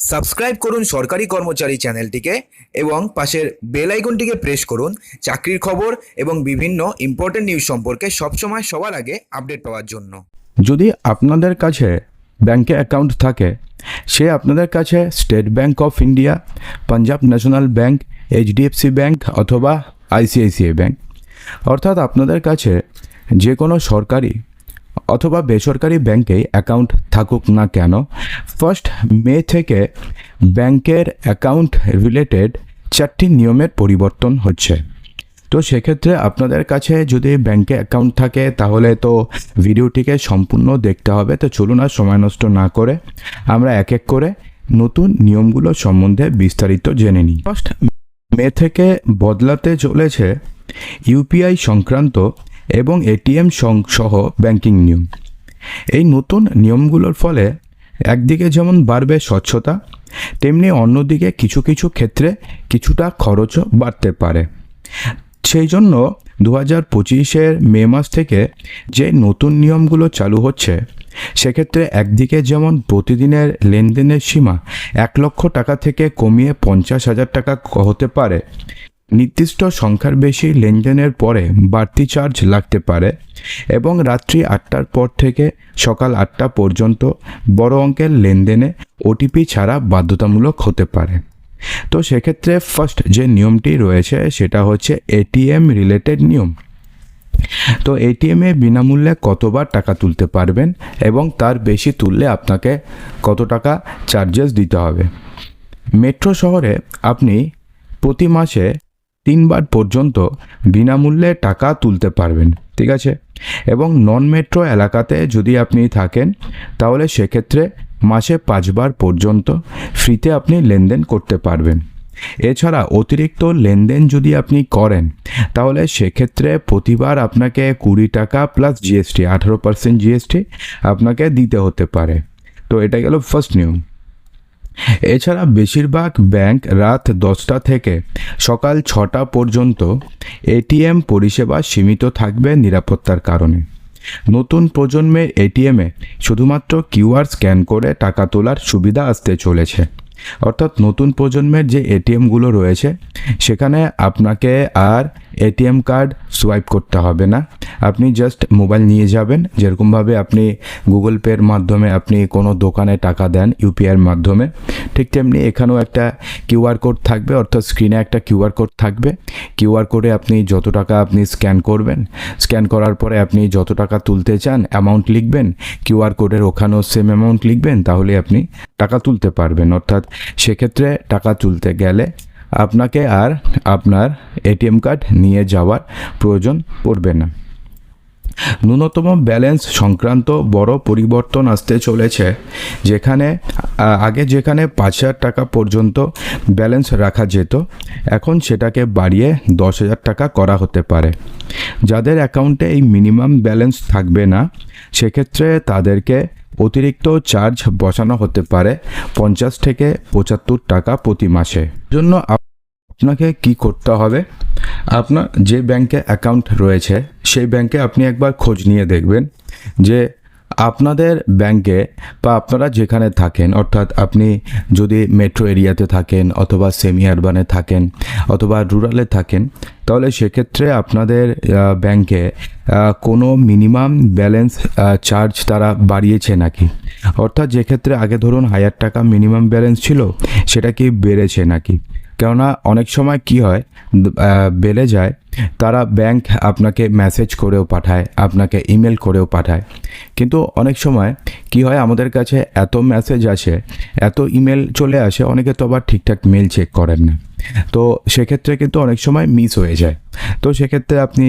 Subscribe করুন সরকারি কর্মচারী চ্যানেলটিকে এবং পাশের বেল আইকনটিকে প্রেস করুন, চাকরির খবর এবং বিভিন্ন ইম্পর্টেন্ট নিউজ সম্পর্কে সবসময় সবার আগে আপডেট পাওয়ার জন্য। যদি আপনাদের কাছে ব্যাংকে অ্যাকাউন্ট থাকে, সে আপনাদের কাছে state bank of India Punjab national bank HDFC bank অথবা আইসিআইসিআই ব্যাংক অর্থাৎ আপনাদের কাছে যে কোনো সরকারি অথবা বেসরকারি ব্যাংকেই অ্যাকাউন্ট থাকুক না কেন ফার্স্ট মে থেকে ব্যাংকের অ্যাকাউন্ট রিলেটেড চারটি নিয়মের পরিবর্তন হচ্ছে। তো সেক্ষেত্রে আপনাদের কাছে যদি ব্যাংকে অ্যাকাউন্ট থাকে, তাহলে তো ভিডিওটিকে সম্পূর্ণ দেখতে হবে। তো চলুন আর সময় নষ্ট না করে আমরা এক এক করে নতুন নিয়মগুলো সম্বন্ধে বিস্তারিত জেনে নিই। ফার্স্ট মে থেকে বদলাতে চলেছে ইউপিআই সংক্রান্ত এবং এটিএম সহ ব্যাংকিং নিয়ম। এই নতুন নিয়মগুলোর ফলে একদিকে যেমন বাড়বে স্বচ্ছতা, তেমনি অন্যদিকে কিছু কিছু ক্ষেত্রে কিছুটা খরচও বাড়তে পারে। সেই জন্য দু হাজার পঁচিশের মে মাস থেকে যে নতুন নিয়মগুলো চালু হচ্ছে, সেক্ষেত্রে একদিকে যেমন প্রতিদিনের লেনদেনের সীমা এক লক্ষ টাকা থেকে কমিয়ে পঞ্চাশ হাজার টাকা হতে পারে নির্দিষ্ট সংখ্যার বেশি লেনদেনের পরে বাড়তি চার্জ লাগতে পারে এবং রাত্রি আটটার পর থেকে সকাল আটটা পর্যন্ত বড় অঙ্কের লেনদেনে ওটিপি ছাড়া বাধ্যতামূলক হতে পারে। তো সেক্ষেত্রে ফার্স্ট যে নিয়মটি রয়েছে সেটা হচ্ছে এটিএম রিলেটেড নিয়ম। তো এটিএমে বিনামূল্যে কতবার টাকা তুলতে পারবেন এবং তার বেশি তুললে আপনাকে কত টাকা চার্জেস দিতে হবে। মেট্রো শহরে আপনি প্রতি মাসে তিনবার পর্যন্ত বিনামূল্যে টাকা তুলতে পারবেন, ঠিক আছে? এবং নন মেট্রো এলাকাতে যদি আপনি থাকেন, তাহলে সেক্ষেত্রে মাসে পাঁচবার পর্যন্ত ফ্রিতে আপনি লেনদেন করতে পারবেন। এছাড়া অতিরিক্ত লেনদেন যদি আপনি করেন, তাহলে সেক্ষেত্রে প্রতিবার আপনাকে কুড়ি টাকা প্লাস জিএসটি আঠারো পার্সেন্ট জিএসটি আপনাকে দিতে হতে পারে। তো এটা গেল ফার্স্ট নিয়ম। এছাড়া বেশিরভাগ ব্যাংক রাত দশটা থেকে সকাল ছটা পর্যন্ত এটিএম পরিষেবা সীমিত থাকবে নিরাপত্তার কারণে। নতুন প্রজন্মের এটিএমে শুধুমাত্র কিউআর স্ক্যান করে টাকা তোলার সুবিধা আসতে চলেছে। অর্থাৎ নতুন প্রজন্মের যে এটিএমগুলো রয়েছে, সেখানে আপনাকে আর এটিএম কার্ড সোয়াইপ করতে হবে না। আপনি জাস্ট মোবাইল নিয়ে যাবেন। যেরকমভাবে আপনি গুগল পের মাধ্যমে আপনি কোনো দোকানে টাকা দেন ইউপিআইয়ের মাধ্যমে, ঠিক তেমনি এখানেও একটা কিউআর কোড থাকবে, অর্থাৎ স্ক্রিনে একটা কিউআর কোড থাকবে। কিউআর কোডে আপনি যত টাকা আপনি স্ক্যান করবেন স্ক্যান করার পরে আপনি যত টাকা তুলতে চান অ্যামাউন্ট লিখবেন কিউআর কোডের ওখানেও সেম অ্যামাউন্ট লিখবেন, তাহলে আপনি টাকা তুলতে পারবেন। অর্থাৎ সেক্ষেত্রে টাকা তুলতে গেলে আপনাকে আর আপনার এটিএম কার্ড নিয়ে যাওয়ার প্রয়োজন পড়বে না। ন্যূনতম ব্যালেন্স সংক্রান্ত বড় পরিবর্তন আসতে চলেছে। যেখানে আগে যেখানে পাঁচ হাজার টাকা পর্যন্ত ব্যালেন্স রাখা যেত, এখন সেটাকে বাড়িয়ে দশ হাজার টাকা করা হতে পারে। যাদের অ্যাকাউন্টে এই মিনিমাম ব্যালেন্স থাকবে না, সেক্ষেত্রে তাদেরকে অতিরিক্ত চার্জ বসানো হতে পারে পঞ্চাশ থেকে পঁচাত্তর টাকা প্রতি মাসে। জন্য আপনাকে কি করতে হবে? আপনার যে ব্যাংকে অ্যাকাউন্ট রয়েছে, সেই ব্যাংকে আপনি একবার খোঁজ নিয়ে দেখবেন যে আপনাদের ব্যাংকে বা আপনারা যেখানে থাকেন, অর্থাৎ আপনি যদি মেট্রো এরিয়াতে থাকেন অথবা সেমি আরবানে থাকেন অথবা রুরালে থাকেন, তাহলে সেক্ষেত্রে আপনাদের ব্যাংকে কোনো মিনিমাম ব্যালেন্স চার্জ তারা বাড়িয়েছে নাকি? অর্থাৎ যেক্ষেত্রে আগে ধরুন হাজার টাকা মিনিমাম ব্যালেন্স ছিল, সেটা কি বেড়েছে নাকি? কেননা অনেক সময় কি হয় বেড়ে যায়, তারা ব্যাংক আপনাকে মেসেজ করেও পাঠায়, আপনাকে ইমেল করেও পাঠায়। কিন্তু অনেক সময় কি হয়, আমাদের কাছে এত মেসেজ আসে, এত ইমেল চলে আসে, অনেকে তো আবার ঠিকঠাক মেল চেক করেন না। তো সেক্ষেত্রে কিন্তু অনেক সময় মিস হয়ে যায়। তো সেক্ষেত্রে আপনি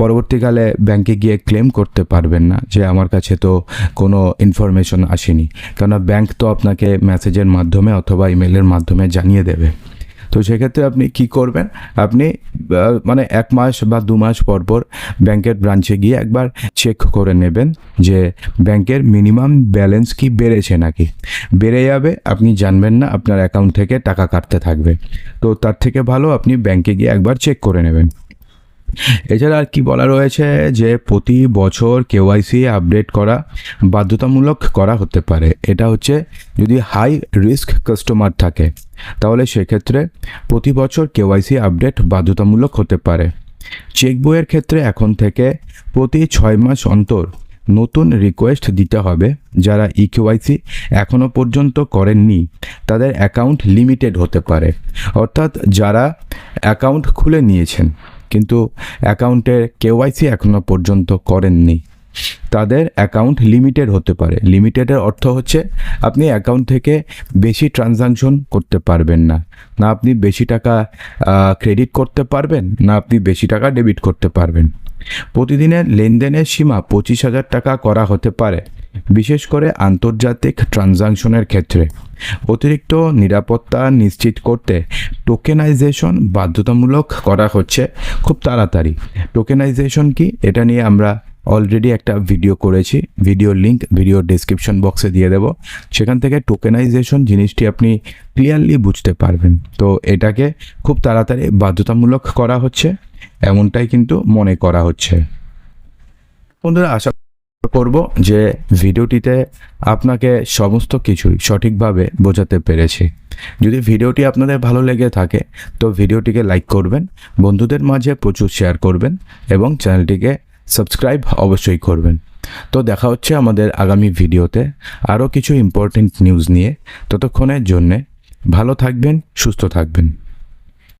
পরবর্তীকালে ব্যাংকে গিয়ে ক্লেম করতে পারবেন না যে আমার কাছে তো কোনো ইনফরমেশন আসেনি। কেননা ব্যাংক তো আপনাকে মেসেজের মাধ্যমে অথবা ইমেলের মাধ্যমে জানিয়ে দেবে। তো সেক্ষেত্রে আপনি কি করবেন? আপনি মানে এক মাস বা দু মাস পর পর ব্যাংকের ব্রাঞ্চে গিয়ে একবার চেক করে নেবেন যে ব্যাংকের মিনিমাম ব্যালেন্স কি বেড়েছে নাকি। বেড়ে যাবে, আপনি জানবেন না আপনার অ্যাকাউন্ট থেকে টাকা কাটতে থাকবে। তো তার থেকে ভালো আপনি ব্যাংকে গিয়ে একবার চেক করে নেবেন। এছাড়া আর কি বলা রয়েছে যে প্রতি বছর কেওয়াইসি আপডেট করা বাধ্যতামূলক করা হতে পারে। এটা হচ্ছে যদি হাই রিস্ক কাস্টমার থাকে, তাহলে সেক্ষেত্রে প্রতি বছর কেওয়াইসি আপডেট বাধ্যতামূলক হতে পারে। চেক বইয়ের ক্ষেত্রে এখন থেকে প্রতি ছয় মাস অন্তর নতুন রিকোয়েস্ট দিতে হবে, যারা ই কেওয়াইসি এখনও পর্যন্ত করেননি, তাদের অ্যাকাউন্ট লিমিটেড হতে পারে। অর্থাৎ যারা অ্যাকাউন্ট খুলে নিয়েছেন কিন্তু অ্যাকাউন্টের কেওয়াইসি এখনও পর্যন্ত করেননি। তাদের অ্যাকাউন্ট লিমিটেড হতে পারে। লিমিটেডের অর্থ হচ্ছে আপনি অ্যাকাউন্ট থেকে বেশি ট্রানজাকশন করতে পারবেন না। না আপনি বেশি টাকা ক্রেডিট করতে পারবেন, না আপনি বেশি টাকা ডেবিট করতে পারবেন। প্রতিদিনের লেনদেনের সীমা পঁচিশ হাজার টাকা করা হতে পারে। বিশেষ করে আন্তর্জাতিক ট্রানজাকশনের ক্ষেত্রে। অতিরিক্ত নিরাপত্তা নিশ্চিত করতে টোকেনাইজেশন বাধ্যতামূলক করা হচ্ছে খুব তাড়াতাড়ি। টোকেনাইজেশন কি? এটা নিয়ে আমরা অলরেডি একটা ভিডিও করেছি। ভিডিও লিংক ভিডিও ডিসক্রিপশন বক্সে দিয়ে দেব। সেখান থেকে টোকেনাইজেশন জিনিসটি আপনি ক্লিয়ারলি বুঝতে পারবেন। তো এটাকে খুব তাড়াতাড়ি বাধ্যতামূলক করা হচ্ছে, এমনটাই কিন্তু মনে করা হচ্ছে। বন্ধুরা, আশা করব যে ভিডিওটিতে আপনাকে সমস্ত কিছুই সঠিকভাবে বোঝাতে পেরেছি। যদি ভিডিওটি আপনাদের ভালো লেগে থাকে, তো ভিডিওটিকে লাইক করবেন, বন্ধুদের মাঝে প্রচুর শেয়ার করবেন এবং চ্যানেলটিকে সাবস্ক্রাইব অবশ্যই করবেন। তো দেখা হচ্ছে আমাদের আগামী ভিডিওতে আরও কিছু ইম্পর্টেন্ট নিউজ নিয়ে। ততক্ষণের জন্যে ভালো থাকবেন, সুস্থ থাকবেন।